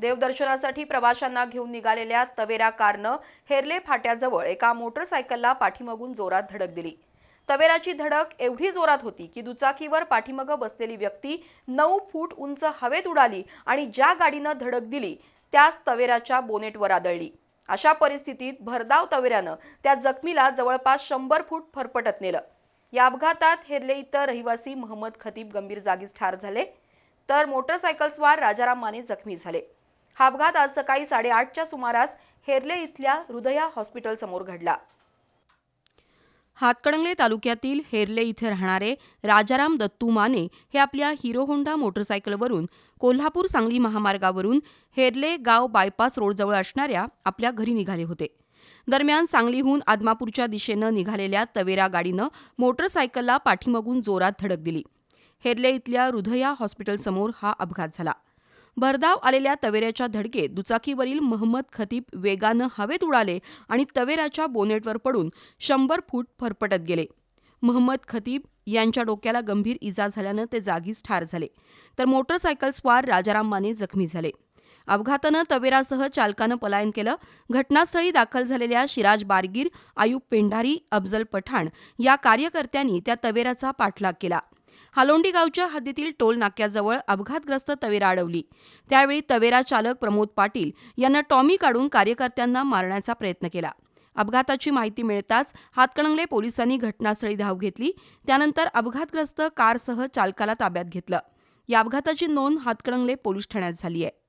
देवदर्शनासाठी प्रवाशांना घेऊन निघालेल्या तवेरा कारनं हेरले फाट्याजवळ एका मोटरसायकलला पाठीमागून जोरात धडक दिली. तवेराची धडक एवढी जोरात होती की दुचाकीवर पाठीमागं बसलेली व्यक्ती नऊ फूट उंच हवेत उडाली आणि ज्या गाडीनं धडक दिली त्याच तवेराच्या बोनेटवर आदळली. अशा परिस्थितीत भरधाव तवेऱ्यानं त्या जखमीला जवळपास शंभर फूट फरफटत नेलं. या अपघातात हेरले इतर रहिवासी मोहम्मद खतीब गंभीर जागीच ठार झाले तर मोटरसायकलस्वार राजाराम माने जखमी झाले. हा अपघात आज सकाळी साडेआठच्या सुमारास हेरले इथल्या हृदया हॉस्पिटल समोर घडला. हातकणंगले तालुक्यातील हेरले इथे राहणारे राजाराम दत्तू माने हे आपल्या हिरो होंडा मोटरसायकलवरून कोल्हापूर सांगली महामार्गावरून हेरले गाव बायपास रोडजवळ असणाऱ्या आपल्या घरी निघाले होते. दरम्यान सांगलीहून आदमापूरच्या दिशेनं निघालेल्या तवेरा गाडीनं मोटरसायकलला पाठीमागून जोरात धडक दिली. हेरले इथल्या हृदया हॉस्पिटलसमोर हा अपघात झाला. भरधाव आलेल्या तवेऱ्याच्या धडकेत दुचाकीवरील महम्मद खतीब वेगानं हवेत उडाले आणि तवेराच्या बोनेटवर पडून शंभर फूट फरफटत गेले. महम्मद खतीब यांच्या डोक्याला गंभीर इजा झाल्यानं ते जागीच ठार झाले. तर मोटरसायकल स्वार राजाराम माने जखमी झाले. अपघातानं तवेरासह चालकानं पलायन केलं. घटनास्थळी दाखल झालेल्या शिराज बारगीर आयुब पेंढारी अफजल पठाण या कार्यकर्त्यांनी त्या तवेराचा पाठलाग केला. हालोंडी गावच्या हद्दीतील टोल नाक्याजवळ अपघातग्रस्त तवेरा अडवली. त्यावेळी तवेरा चालक प्रमोद पाटील यांना टॉमी काढून कार्यकर्त्यांना मारण्याचा प्रयत्न केला. अपघाताची माहिती मिळताच हातकणंगले पोलिसांनी घटनास्थळी धाव घेतली. त्यानंतर अपघातग्रस्त कारसह चालकाला ताब्यात घेतलं. या अपघाताची नोंद हातकणंगले पोलीस ठाण्यात झाली आहे.